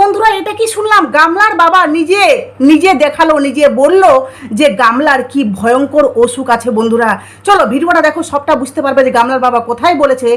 বন্ধুরা, এটা কি শুনলাম? গামলার বাবা নিজে নিজে দেখাল, নিজে বলল যে গামলার কি ভয়ঙ্কর অসুখ আছে বন্ধুরা। চলো, ভিডিওটা দেখো, সবটা বুঝতে পারবে যে গামলার বাবা কোথায় বলেছে।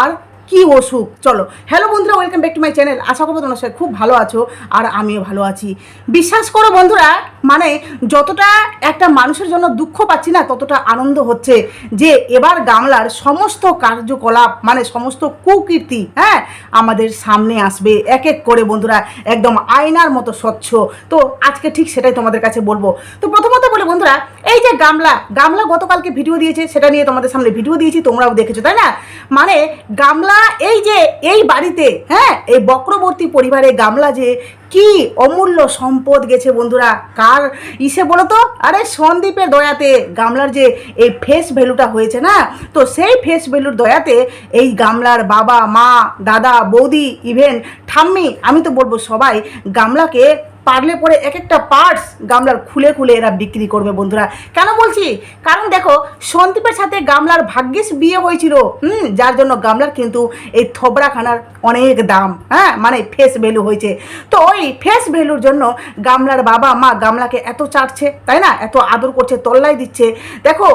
আর কি অসুখ? চলো। হ্যালো বন্ধুরা welcome back to my channel আশা করব তোমার সাথে খুব ভালো আছো আর আমিও ভালো আছি। বিশ্বাস করো বন্ধুরা মানে যতটা একটা মানুষের জন্য দুঃখ পাচ্ছি না, ততটা আনন্দ হচ্ছে যে এবার গামলার সমস্ত কার্যকলাপ মানে সমস্ত কুকীর্তি হ্যাঁ আমাদের সামনে আসবে এক এক করে বন্ধুরা, একদম আয়নার মতো স্বচ্ছ। তো আজকে ঠিক সেটাই তোমাদের কাছে বলব। তো প্রথমত বলে বন্ধুরা এই যে গামলা গামলা গতকালকে ভিডিও দিয়েছে, সেটা নিয়ে তোমাদের সামনে ভিডিও দিয়েছি, তোমরাও দেখেছ, তাই না? মানে গামলা, এই যে, এই বাড়িতে হ্যাঁ এই বক্রবর্তী পরিবারে গামলা যে কি অমূল্য সম্পদ গেছে বন্ধুরা, কার ইসে বলো তো আরে সন্দীপের দয়াতে গামলার যে এই ফেস ভ্যালুটা হয়েছে না, তো সেই ফেস ভ্যালুর দয়াতে এই গামলার বাবা, মা, দাদা, বৌদি ইভেন ঠাম্মি, আমি তো বলব সবাই, গামলাকে পারলে পরে এক একটা পার্টস গামলার খুলে খুলে এরা বিক্রি করবে বন্ধুরা। কেন বলছি? কারণ দেখো, সন্দীপের সাথে গামলার ভাগ্যিস বিয়ে হয়েছিল। হুম, যার জন্য গামলার কিন্তু এই থবড়াখানার অনেক দাম হ্যাঁ মানে ফেস ভ্যালু হয়েছে। তো ওই ফেস ভ্যালুর জন্য গামলার বাবা মা গামলাকে এত চাটছে, তাই না? এত আদর করছে তল্লাই দিচ্ছে। দেখো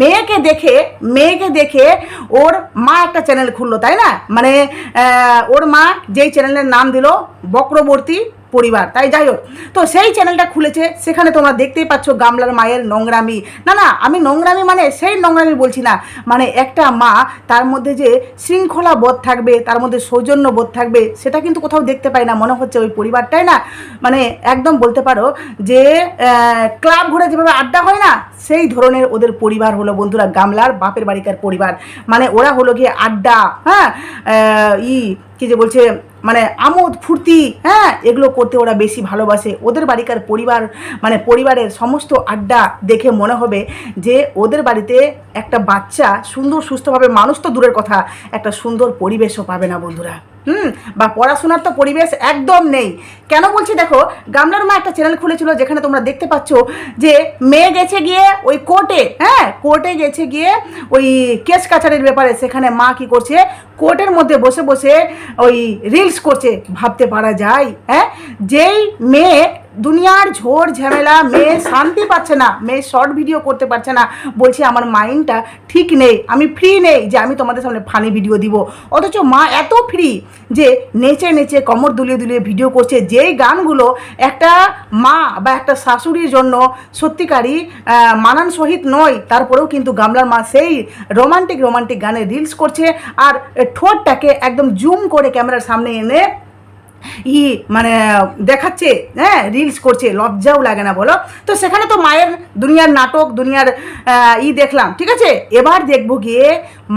মেয়েকে দেখে মেয়েকে দেখে ওর মা একটা চ্যানেল খুললো, তাই না? মানে ওর মা যেই চ্যানেলের নাম দিল, বক্রবর্তী পরিবার, তাই যাই হোক। তো সেই চ্যানেলটা খুলেছে, সেখানে তোমরা দেখতেই পাচ্ছ গামলার মায়ের নোংরামি। না না, আমি নোংরামি মানে সেই নোংরামি বলছি না। মানে একটা মা, তার মধ্যে যে শৃঙ্খলা বোধ থাকবে, তার মধ্যে সৌজন্য বোধ থাকবে, সেটা কিন্তু কোথাও দেখতে পাই না। মনে হচ্ছে ওই পরিবারটাই না। মানে একদম বলতে পারো যে ক্লাব ঘুরে যেভাবে আড্ডা হয় না, সেই ধরনের ওদের পরিবার হলো বন্ধুরা। গামলার বাপের বাড়িকার পরিবার। মানে ওরা হলো গিয়ে আড্ডা হ্যাঁ? ই, কি যে বলছে মানে আমোদ, ফুর্তি হ্যাঁ এগুলো করতে ওরা বেশি ভালোবাসে। ওদের বাড়িকার পরিবার মানে পরিবারের সমস্ত আড্ডা দেখে মনে হবে যে ওদের বাড়িতে একটা বাচ্চা সুন্দর, সুস্থভাবে, মানুষ তো দূরের কথা, একটা সুন্দর পরিবেশও পাবে না বন্ধুরা। হুম, বা পড়াশোনার তো পরিবেশ একদম নেই। কেন বলছি দেখো, গামলার মা একটা চ্যানেল খুলেছিল যেখানে তোমরা দেখতে পাচ্ছ যে মেয়ে গেছে গিয়ে ওই কোর্টে হ্যাঁ কোর্টে গেছে গিয়ে ওই কেস কাছারির ব্যাপারে, সেখানে মা কি করছে কোর্টের মধ্যে বসে বসে ওই রিলস করছে। ভাবতে পারা যায় হ্যাঁ যেই মেয়ে দুনিয়ার ঝোর, ঝামেলা, মেয়ে শান্তি পাচ্ছে না, মেয়ে শর্ট ভিডিও করতে পারছে না। বলছে, আমার মাইন্ডটা ঠিক নেই, আমি ফ্রি নেই যে আমি তোমাদের সামনে ফানি ভিডিও দিব। অথচ মা এত ফ্রি যে নেচে নেচে কমর দুলিয়ে দুলিয়ে ভিডিও করছে। যেই গানগুলো একটা মা বা একটা শাশুড়ির জন্য সত্যিকারই মানান সহিত নয়, তারপরেও কিন্তু গামলার মা সেই রোমান্টিক রোমান্টিক গানে রিলস করছে। আর ঠোঁটটাকে একদম জুম করে ক্যামেরার সামনে এনে ই মানে দেখাচ্ছে হ্যাঁ রিলস করছে, লজ্জাও লাগে না বলো। তো সেখানে তো মায়ের দুনিয়ার নাটক, দুনিয়ার ই দেখলাম, ঠিক আছে? এবার দেখব গিয়ে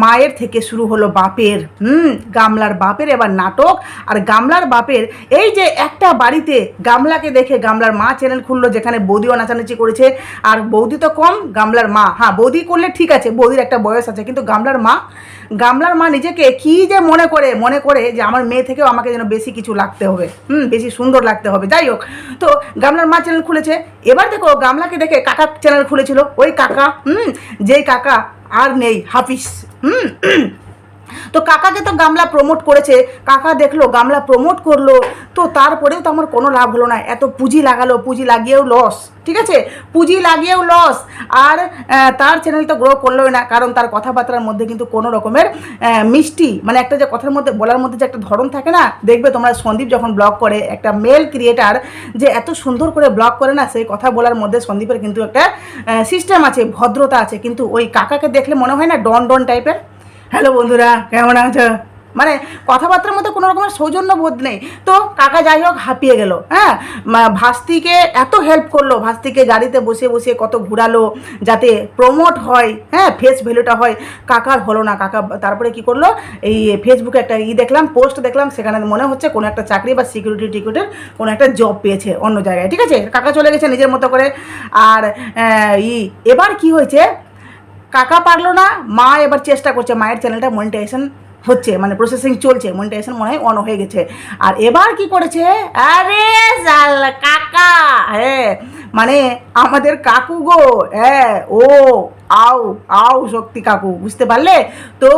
মায়ের থেকে শুরু হলো বাপের, হুম, গামলার বাপের এবার নাটক। আর গামলার বাপের, এই যে একটা বাড়িতে গামলাকে দেখে গামলার মা চ্যানেল খুললো যেখানে বৌদিও নাচানাচি করেছে। আর বৌদি তো কম, গামলার মা। হ্যাঁ বৌদি করলে ঠিক আছে, বৌদির একটা বয়স আছে, কিন্তু গামলার মা গামলার মা নিজেকে কি যে মনে করে মনে করে যে আমার মেয়ে থেকেও আমাকে যেন বেশি কিছু লাগতে হবে, হুম, বেশি সুন্দর লাগতে হবে। যাই হোক, তো গামলার মা চ্যানেল খুলেছে। এবার দেখো, গামলাকে দেখে কাকা চ্যানেল খুলেছিল। ওই কাকা, হুম, যেই কাকা আর নেই হাফিস হুম তো কাকাকে তো গামলা প্রমোট করেছে, কাকা দেখল, গামলা প্রমোট করল, তো তারপরেও তো আমার কোনো লাভ হলো না। এত পুঁজি লাগালো, পুঁজি লাগিয়েও লস ঠিক আছে? পুঁজি লাগিয়েও লস আর তার চ্যানেল তো গ্রো করলোই না, কারণ তার কথাবার্তার মধ্যে কিন্তু কোনো রকমের মিষ্টি মানে একটা যে কথার মধ্যে, বলার মধ্যে যে একটা ধরন থাকে না, দেখবে তোমরা সন্দীপ যখন ব্লগ করে, একটা মেল ক্রিয়েটার যে এত সুন্দর করে ব্লগ করে না, সেই কথা বলার মধ্যে সন্দীপের কিন্তু একটা সিস্টেম আছে, ভদ্রতা আছে, কিন্তু ওই কাকাকে দেখলে মনে হয় না ডন ডন টাইপের হ্যালো বন্ধুরা, কেমন আছো? মানে কথাবার্তার মধ্যে কোনো রকমের সৌজন্য বোধ নেই। তো কাকা যাই হোক হাঁপিয়ে গেল হ্যাঁ? ভাস্তিকে এত হেল্প করল, ভাস্তিকে গাড়িতে বসে বসে কত ঘুরালো যাতে প্রমোট হয় হ্যাঁ? ফেস ভ্যালুটা হয়। কাকার হলো না, কাকা তারপরে কি করল? এই ফেসবুকে একটা ই দেখলাম পোস্ট দেখলাম, সেখানে মনে হচ্ছে কোনো একটা চাকরি বা সিকিউরিটি টিকিটের কোনো একটা জব পেয়েছে অন্য জায়গায়, ঠিক আছে? কাকা চলে গেছে নিজের মতো করে। আর ই, এবার কি হয়েছে? কাকা পারল না, মা এবার চেষ্টা করছে, মায়ের চ্যানেলটা মনিটাইজেশন হচ্ছে মানে প্রসেসিং চলছে মনিটাইজেশন মনে হয় অন হয়ে গেছে। আর এবার কি করেছে? আরে কাকা হ্যাঁ মানে আমাদের কাকু গো হ্যাঁ ও আও আও শক্তি কাকু, বুঝতে পারলে? তো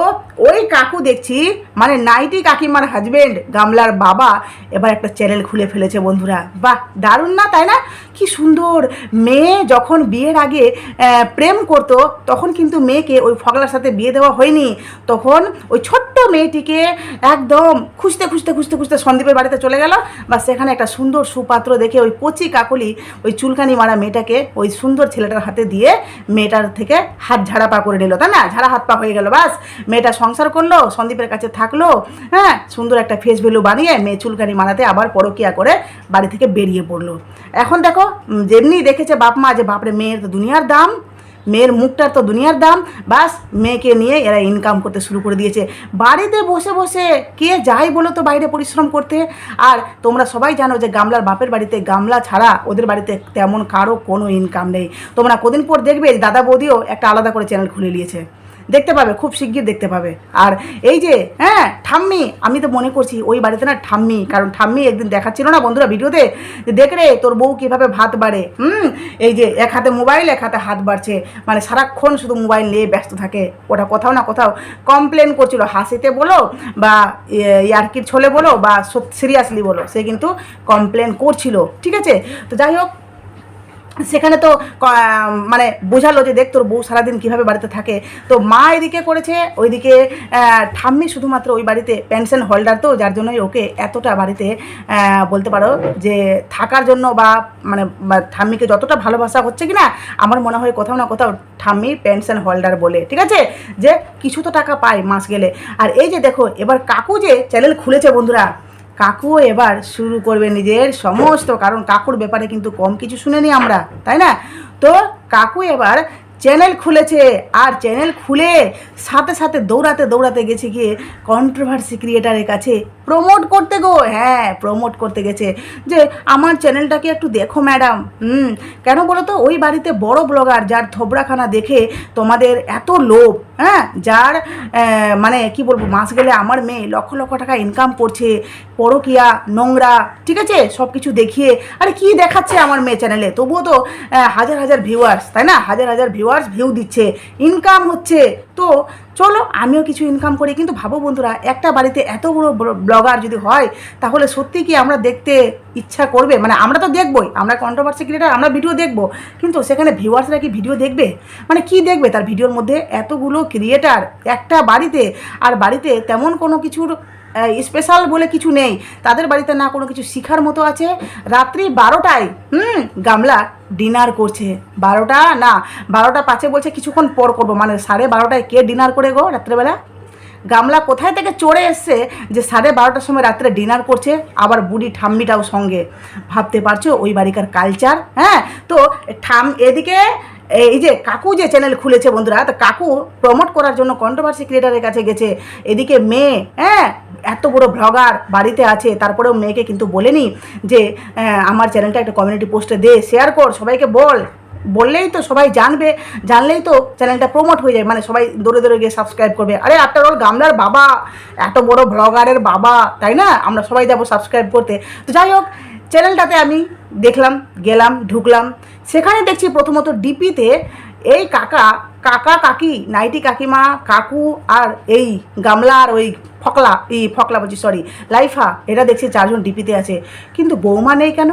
ওই কাকু দেখছি মানে নাইটি কাকিমার হাজবেন্ড গামলার বাবা, এবার একটা চ্যানেল খুলে ফেলেছে বন্ধুরা। বাহ, দারুণ না, তাই না? কি সুন্দর। মেয়ে যখন বিয়ের আগে প্রেম করতো, তখন কিন্তু মেয়েকে ওই ফগলার সাথে বিয়ে দেওয়া হয়নি। তখন ওই ছোট্ট মেয়েটিকে একদম খুঁজতে খুঁজতে খুঁজতে খুঁজতে সন্দীপের বাড়িতে চলে গেল। বা সেখানে একটা সুন্দর সুপাত্র দেখে ওই কচি কাকলি, ওই চুলকানি মারা মেয়েটাকে ওই সুন্দর ছেলেটার হাতে দিয়ে মেয়েটার থেকে হাত ঝাড়া পা করে নিল। তাই না? ঝাড়া হাত পা হয়ে গেল। বাস মেয়েটা সংসার করল, সন্দীপের কাছে থাকল হ্যাঁ সুন্দর একটা ফেস ভ্যালু বানিয়ে মেয়ে চুলকানি মারাতে আবার পরকিয়া করে বাড়ি থেকে বেরিয়ে পড়ল। এখন দেখো যেমনি দেখেছে বাপ মা যে বাপরে মেয়ের তো দুনিয়ার দাম মেয়ের মুখটার তো দুনিয়ার দাম। বাস, মেয়েকে নিয়ে এরা ইনকাম করতে শুরু করে দিয়েছে। বাড়িতে বসে বসে কে যায় বলো তো বাইরে পরিশ্রম করতে। আর তোমরা সবাই জানো যে গামলার বাপের বাড়িতে গামলা ছাড়া ওদের বাড়িতে তেমন কারও কোনো ইনকাম নেই। তোমরা কদিন পর দেখবে দাদা বৌদিও একটা আলাদা করে চ্যানেল খুলে নিয়েছে। দেখতে পাবে খুব শিগগির দেখতে পাবে। আর এই যে হ্যাঁ ঠাম্মি আমি তো মনে করছি ওই বাড়িতে না ঠাম্মি কারণ ঠাম্মি একদিন দেখাচ্ছিল না বন্ধুরা ভিডিওতে যে দেখ রে তোর বউ কীভাবে ভাত বাড়ে হুম? এই যে এক হাতে মোবাইল এক হাতে হাত বাড়ছে। মানে সারাক্ষণ শুধু মোবাইল নিয়ে ব্যস্ত থাকে। ওটা কোথাও না কোথাও কমপ্লেন করছিল। হাসিতে বলো বা ইয়ে, ইয়ার্কির ছলে বলো বা সিরিয়াসলি বলো সে কিন্তু কমপ্লেন করছিল। ঠিক আছে? তো যাই হোক সেখানে তো মানে বোঝালো যে দেখ তোর বউ সারাদিন কীভাবে বাড়িতে থাকে। তো মা এদিকে করেছে, ওইদিকে ঠাম্মি শুধুমাত্র ওই বাড়িতে পেনশন হোল্ডার তো, যার জন্যই ওকে এতটা বাড়িতে বলতে পারো যে থাকার জন্য বা মানে ঠাম্মিকে যতটা ভালোবাসা হচ্ছে কি না আমার মনে হয় কোথাও না কোথাও ঠাম্মি পেনশন হোল্ডার বলে, ঠিক আছে? যে কিছু তো টাকা পায় মাস গেলে। আর এই যে দেখো, এবার কাকু যে চ্যানেল খুলেছে বন্ধুরা কাকু এবার শুরু করবে নিজের সমস্ত, কারণ কাকুর ব্যাপারে কিন্তু কম কিছু শুনেনি আমরা, তাই না? তো কাকু এবার চ্যানেল খুলেছে, আর চ্যানেল খুলে সাথে সাথে দৌড়াতে দৌড়াতে গেছে গিয়ে কন্ট্রোভার্সি ক্রিয়েটারের কাছে প্রমোট করতে গো। হ্যাঁ প্রমোট করতে গেছে। যে আমার চ্যানেলটাকে একটু দেখো ম্যাডাম হুম, কেন বলো তো? ওই বাড়িতে বড় ব্লগার যার থবড়াখানা দেখে তোমাদের এত লোভ। হ্যাঁ যার মানে কি বলব, মাস গেলে আমার মেয়ে লক্ষ লক্ষ টাকা ইনকাম করছে, পরকিয়া, নোংরা, ঠিক আছে? সব কিছু দেখিয়ে, আরে কি দেখাচ্ছে আমার মেয়ে চ্যানেলে তবুও তো হাজার হাজার ভিউয়ার্স তাই না? হাজার হাজার ভিউয়ার্স ভিউ দিচ্ছে ইনকাম হচ্ছে। তো চলো, আমিও কিছু ইনকাম করি। কিন্তু ভাবো বন্ধুরা, একটা বাড়িতে এত বড় ব্লগার যদি হয়, তাহলে সত্যি কি আমরা দেখতে ইচ্ছা করবে? মানে আমরা তো দেখবই, আমরা কন্ট্রোভার্সি ক্রিয়েটার আমরা ভিডিও দেখব। কিন্তু সেখানে ভিউয়ার্সরা কি ভিডিও দেখবে? মানে কি দেখবে তার ভিডিওর মধ্যে? এতগুলো ক্রিয়েটার একটা বাড়িতে, আর বাড়িতে তেমন কোনো কিছুর স্পেশাল বলে কিছু নেই। তাদের বাড়িতে না কোনো কিছু শিখার মতো আছে। রাত্রি বারোটায়, হুম, গামলা ডিনার করছে। বারোটা না, বারোটা পাঁচে বলছে কিছুক্ষণ পর করব। মানে সাড়ে বারোটায় কে ডিনার করে গো রাত্রেবেলা? গামলা কোথায় থেকে চড়ে এসছে যে সাড়ে বারোটার সময় রাত্রে ডিনার করছে? আবার বুড়ি ঠাম্মিটাও সঙ্গে। ভাবতে পারছ, ওই বাড়িকার কালচার হ্যাঁ? তো ঠাম এদিকে এই যে কাকু যে চ্যানেল খুলেছে বন্ধুরা, তো কাকু প্রমোট করার জন্য কন্ট্রোভার্সি ক্রিয়েটারের কাছে গেছে। এদিকে মেয়ে হ্যাঁ এত বড় ব্লগার বাড়িতে আছে, তারপরেও মেয়েকে কিন্তু বলেনি যে আমার চ্যানেলটা একটা কমিউনিটি পোস্টে দে শেয়ার কর, সবাইকে বল। বললেই তো সবাই জানবে, জানলেই তো চ্যানেলটা প্রমোট হয়ে যায় মানে সবাই দৌড়ে দৌড়ে গিয়ে সাবস্ক্রাইব করবে। আরে আফটার অল গামলার বাবা, এত বড় ব্লগারের বাবা, তাই না? আমরা সবাই যাব সাবস্ক্রাইব করতে। তো যাই হোক চ্যানেলটাতে আমি দেখলাম, গেলাম, ঢুকলাম। সেখানে দেখছি প্রথমত ডিপিতে এই কাকা কাকা কাকি, নাইটি কাকিমা, কাকু আর এই গামলা আর ওই ফকলা, এই ফকলা বলছি সরি লাইফা এটা দেখছি চারজন ডিপিতে আছে। কিন্তু বৌমা নেই কেন?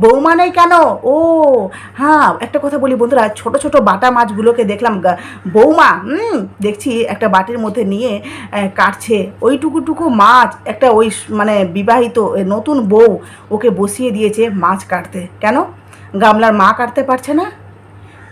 বৌমা নেই কেন? ও হ্যাঁ একটা কথা বলি বন্ধুরা, ছোট ছোট বাটা মাছগুলোকে দেখলাম বৌমা, হুম, দেখছি একটা বাটির মধ্যে নিয়ে কাটছে। ওইটুকুটুকু মাছ, একটা ওই মানে বিবাহিত নতুন বউ, ওকে বসিয়ে দিয়েছে মাছ কাটতে। কেন? গামলার মা কাটতে পারছে না?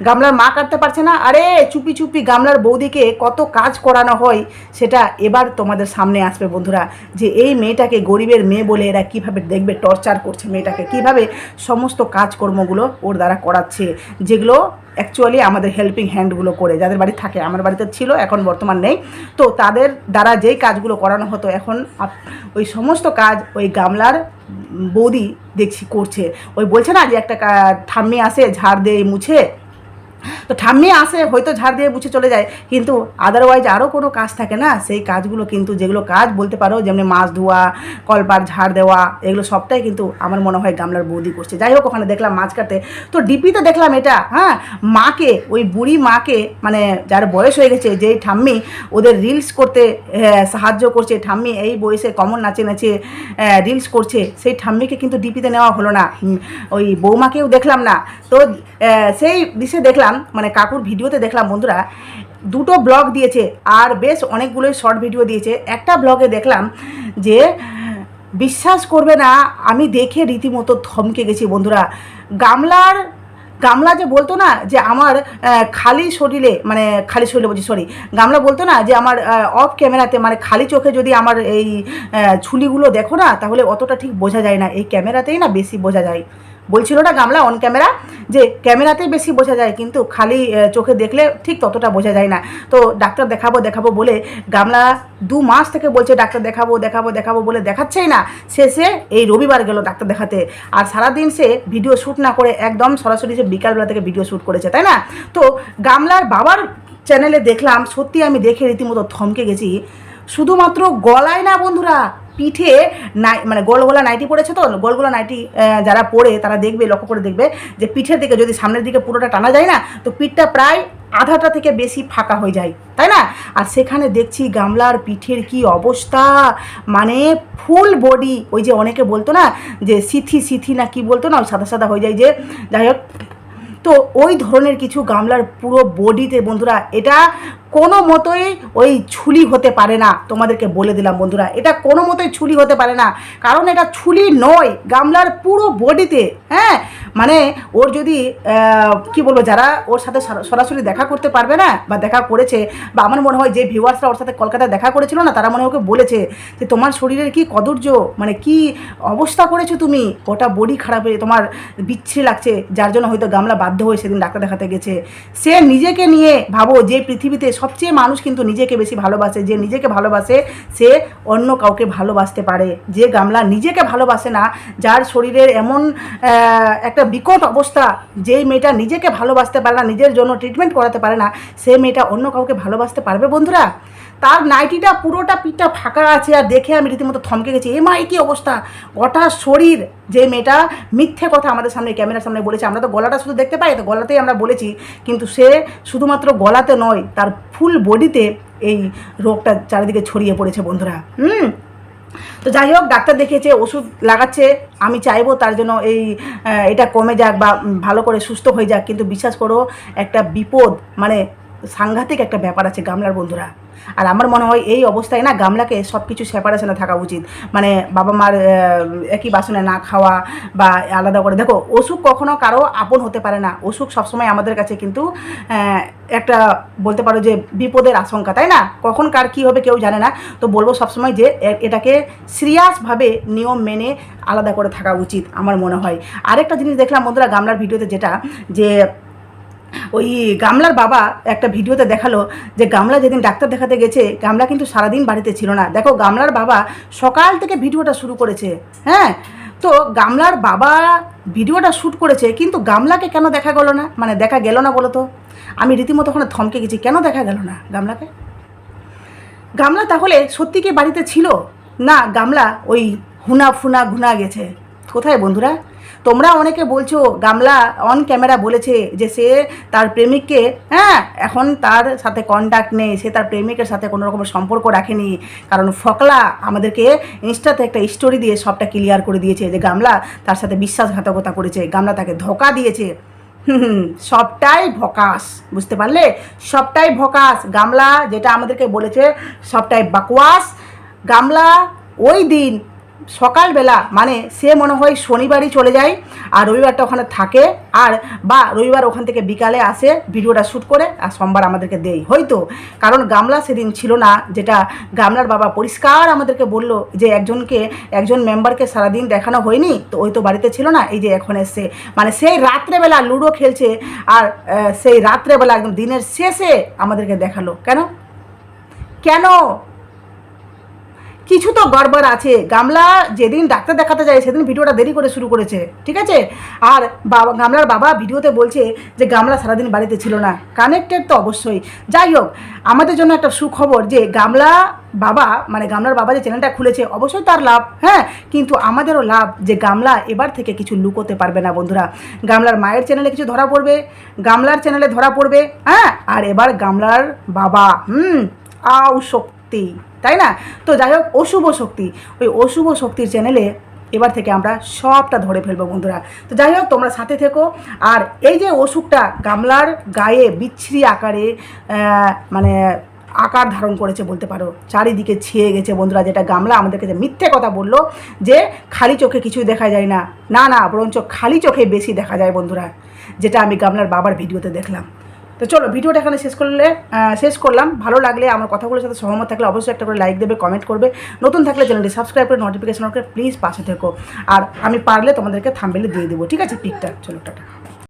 গামলার মা কাটতে পারছে না। আরে, চুপি চুপি গামলার বৌদিকে কত কাজ করানো হয়, সেটা এবার তোমাদের সামনে আসবে বন্ধুরা। যে এই মেয়েটাকে গরিবের মেয়ে বলে এরা কীভাবে দেখবে, টর্চার করছে মেয়েটাকে, কীভাবে সমস্ত কাজকর্মগুলো ওর দ্বারা করাচ্ছে, যেগুলো অ্যাকচুয়ালি আমাদের হেল্পিং হ্যান্ডগুলো করে। যাদের বাড়ি থাকে, আমার বাড়িতে ছিল, এখন বর্তমান নেই। তো তাদের দ্বারা যেই কাজগুলো করানো হতো, এখন ওই সমস্ত কাজ ওই গামলার বৌদি দেখছি করছে। ওই বলছে না যে একটা ঠাম্মি আসে, ঝাড় দিয়ে মুছে তো ঠাম্মি আসে, হয়তো ঝাড় দিয়ে মুছে চলে যায়। কিন্তু আদারওয়াইজ আরও কোনো কাজ থাকে না, সেই কাজগুলো কিন্তু যেগুলো কাজ বলতে পারো, যেমনি মাছ ধোয়া, কলপার ঝাড় দেওয়া, এগুলো সবটাই কিন্তু আমার মনে হয় গামলার বৌদি করছে। যাই হোক, ওখানে দেখলাম মাছ কাটতে। তো ডিপিতে দেখলাম এটা হ্যাঁ মাকে, ওই বুড়ি মাকে মানে যার বয়স হয়ে গেছে, যেই ঠাম্মি ওদের রিলস করতে সাহায্য করছে। ঠাম্মি এই বয়সে কমন নাচে নাচে রিলস করছে। সেই ঠাম্মিকে কিন্তু ডিপিতে নেওয়া হলো না। ওই বৌমাকেও দেখলাম না। তো সেই দিশে দেখলাম মানে কাকুর ভিডিওতে দেখলাম বন্ধুরা, দুটো ব্লগ দিয়েছে আর বেশ অনেকগুলোই শর্ট ভিডিও দিয়েছে। একটা ব্লগে দেখলাম যে, বিশ্বাস করবে না, আমি দেখে রীতিমতো থমকে গেছি বন্ধুরা। গামলার, গামলা যে বলতো না যে আমার খালি শরীরে মানে খালি শরীরে বলছি সরি গামলা বলতো না যে আমার অফ ক্যামেরাতে মানে খালি চোখে যদি আমার এই ছুলিগুলো দেখো না, তাহলে অতটা ঠিক বোঝা যায় না। এই ক্যামেরাতেই না বেশি বোঝা যায়। বলছিল না গামলা অন ক্যামেরা যে ক্যামেরাতেই বেশি বোঝা যায়, কিন্তু খালি চোখে দেখলে ঠিক ততটা বোঝা যায় না। তো ডাক্তার দেখাবো দেখাবো বলে গামলা দু মাস থেকে বলছে, ডাক্তার দেখাবো দেখাবো দেখাবো বলে দেখাচ্ছেই না। শেষে এই রবিবার গেল ডাক্তার দেখাতে। আর সারাদিন সে ভিডিও শ্যুট না করে একদম সরাসরি সে বিকালবেলা থেকে ভিডিও শ্যুট করেছে, তাই না? তো গামলার বাবার চ্যানেলে দেখলাম, সত্যি আমি দেখে রীতিমতো থমকে গেছি। শুধুমাত্র গলায় না বন্ধুরা পিঠে নাই মানে গোল গোলা নাইটি পড়েছে তো গোল গোলা নাইটি যারা পড়ে, তারা দেখবে, লক্ষ্য করে দেখবে যে পিঠের দিকে যদি সামনের দিকে পুরোটা টানা যায় না, তো পিঠটা প্রায় আধাটা থেকে বেশি ফাঁকা হয়ে যায়, তাই না? আর সেখানে দেখছি গামলার পিঠের কি অবস্থা মানে ফুল বডি, ওই যে অনেকে বলতো না, যে সিথি সিথি না কি বলতো না, ওই সাদা সাদা হয়ে যায় যে, যাই হোক। তো ওই ধরনের কিছু গামলার পুরো বডিতে বন্ধুরা, এটা কোনো মতোই ওই ছুলি হতে পারে না, তোমাদেরকে বলে দিলাম বন্ধুরা। এটা কোনো মতোই ছুলি হতে পারে না, কারণ এটা ছুলি নয়, গামলার পুরো বডিতে হ্যাঁ? মানে ওর যদি কি বলব, যারা ওর সাথে সরা- সরাসরি দেখা করতে পারবে না, বা দেখা করেছে, বা আমার মনে হয় যে ভিউয়ার্সরা ওর সাথে কলকাতায় দেখা করেছিল না, তারা মনে ওকে বলেছে যে, তোমার শরীরের কি কদর্য মানে কি অবস্থা করেছ তুমি? ওটা বডি খারাপ হয়ে তোমার বিচ্ছিরি লাগছে। যার জন্য হয়তো গামলা বাধ্য হয়ে সেদিন ডাক্তার দেখাতে গেছে। সে নিজেকে নিয়ে ভাবো যে পৃথিবীতে সবচেয়ে মানুষ কিন্তু নিজেকে বেশি ভালোবাসে, যে নিজেকে ভালোবাসে সে অন্য কাউকে ভালোবাসতে পারে। যে গামলা নিজেকে ভালোবাসে না, যার শরীরের এমন একটা বিকট অবস্থা যেই মেয়েটা নিজেকে ভালোবাসতে পারে না, নিজের জন্য ট্রিটমেন্ট করাতে পারে না, সে মেয়েটা অন্য কাউকে ভালোবাসতে পারবে বন্ধুরা? তার নাইটিটা পুরোটা পিঠটা ফাঁকা আছে আর দেখে আমি রীতিমতো থমকে গেছি। এ মা, এ কি অবস্থা? গোটা শরীর যে মেয়েটা মিথ্যে কথা আমাদের সামনে, ক্যামেরার সামনে বলেছে। আমরা তো গলাটা শুধু দেখতে পাই, তো গলাতেই আমরা বলেছি, কিন্তু সে শুধুমাত্র গলাতে নয়, তার ফুল বডিতে এই রোগটা চারিদিকে ছড়িয়ে পড়েছে বন্ধুরা, হুম? তো যাই হোক, ডাক্তার দেখিয়েছে, ওষুধ লাগাচ্ছে, আমি চাইব তার জন্য এই এটা কমে যাক বা ভালো করে সুস্থ হয়ে যাক, কিন্তু বিশ্বাস করো, একটা বিপদ মানে সাংঘাতিক একটা ব্যাপার আছে গামলার বন্ধুরা। আর আমার মনে হয় এই অবস্থায় না গামলাকে সব কিছু সেপারেশনে থাকা উচিত। মানে বাবা মার একই বাসনে না খাওয়া বা আলাদা করে। দেখো, অসুখ কখনো কারও আপন হতে পারে না। অসুখ সবসময় আমাদের কাছে কিন্তু একটা বলতে পারো যে বিপদের আশঙ্কা, তাই না? কখন কার কী হবে কেউ জানে না। তো বলব সবসময় যে এটাকে সিরিয়াসভাবে নিয়ম মেনে আলাদা করে থাকা উচিত, আমার মনে হয়। আরেকটা জিনিস দেখলাম বন্ধুরা গামলার ভিডিওতে যেটা, যে ওই গামলার বাবা একটা ভিডিওতে দেখাল যে গামলা যেদিন ডাক্তার দেখাতে গেছে, গামলা কিন্তু সারাদিন বাড়িতে ছিল না। দেখো, গামলার বাবা সকাল থেকে ভিডিওটা শুরু করেছে হ্যাঁ? তো গামলার বাবা ভিডিওটা শ্যুট করেছে, কিন্তু গামলাকে কেন দেখা গেল না? মানে দেখা গেল না বলো তো? আমি রীতিমতো ওখানে থমকে গেছি, কেন দেখা গেল না গামলাকে? গামলা তাহলে সত্যি কি বাড়িতে ছিল? না, গামলা ওই হুনা ফুনা ঘুনা গেছে। কোথায় বন্ধুরা? তোমরা অনেকে বলছো, গামলা অন ক্যামেরা বলেছে যে সে তার প্রেমিককে হ্যাঁ এখন তার সাথে কন্ট্যাক্ট নেই, সে তার প্রেমিকের সাথে কোনো রকমের সম্পর্ক রাখেনি। কারণ ফকলা আমাদেরকে ইনস্টাতে একটা স্টোরি দিয়ে সবটা ক্লিয়ার করে দিয়েছে যে গামলা তার সাথে বিশ্বাসঘাতকতা করেছে, গামলা তাকে ধোকা দিয়েছে। হুম সবটাই ভকাস, বুঝতে পারলে? সবটাই ভকাস। গামলা যেটা আমাদেরকে বলেছে, সবটাই বাকওয়াস গামলা ওই দিন সকালবেলা মানে সে মনে হয় শনিবারই চলে যায় আর রবিবারটা ওখানে থাকে আর বা রবিবার ওখান থেকে বিকালে আসে ভিডিওটা শ্যুট করে আর সোমবার আমাদেরকে দেয়। হয়তো কারণ গামলা সেদিন ছিল না, যেটা গামলার বাবা পরিষ্কার আমাদেরকে বলল যে একজনকে, একজন মেম্বারকে সারাদিন দেখানো হয়নি, তো ওই তো বাড়িতে ছিল না, এই যে এখন এসছে। মানে সেই রাত্রেবেলা লুডো খেলছে আর সেই রাত্রেবেলা একদম দিনের শেষে আমাদেরকে দেখাল। কেন? কেন? কিছু তো গড়বড় আছে। গামলা যেদিন ডাক্তার দেখাতে যায়, সেদিন ভিডিওটা দেরি করে শুরু করেছে, ঠিক আছে? আর বাবা, গামলার বাবা ভিডিওতে বলছে যে গামলা সারাদিন বাড়িতে ছিল না। কানেক্টেড তো অবশ্যই। যাই হোক, আমাদের জন্য একটা সুখবর যে গামলা বাবা মানে গামলার বাবা যে চ্যানেলটা খুলেছে, অবশ্যই তার লাভ হ্যাঁ? কিন্তু আমাদেরও লাভ যে গামলা এবার থেকে কিছু লুকোতে পারবে না বন্ধুরা। গামলার মায়ের চ্যানেলে কিছু ধরা পড়বে, গামলার চ্যানেলে ধরা পড়বে হ্যাঁ? আর এবার গামলার বাবা, হুম? আউ শক্তি। তাই না? তো যাই হোক, অশুভ শক্তি। ওই অশুভ শক্তির চ্যানেলে এবার থেকে আমরা সবটা ধরে ফেলব বন্ধুরা। তো যাই হোক, তোমরা সাথে থেকো। আর এই যে অসুখটা গামলার গায়ে বিচ্ছিরি আকারে মানে আকার ধারণ করেছে বলতে পারো, চারিদিকে ছেয়ে গেছে বন্ধুরা, যেটা গামলা আমাদেরকে যে মিথ্যে কথা বলল, যে খালি চোখে কিছুই দেখা যায় না। না না, বরঞ্চ খালি চোখে বেশি দেখা যায় বন্ধুরা, যেটা আমি গামলার বাবার ভিডিওতে দেখলাম। তো চলো, ভিডিওটা এখানে শেষ করলে শেষ করলাম। ভালো লাগলে আমার কথাগুলোর সাথে সহমত থাকলে অবশ্যই একটা করে লাইক দেবে কমেন্ট করবে। নতুন থাকলে চ্যানেলটি সাবস্ক্রাইব করে নোটিফিকেশন করে প্লিজ পাশে থেকো। আর আমি পারলে তোমাদেরকে থাম্বেলে দিয়ে দেবো। ঠিক আছে, পিকটা। চলো, টাটা।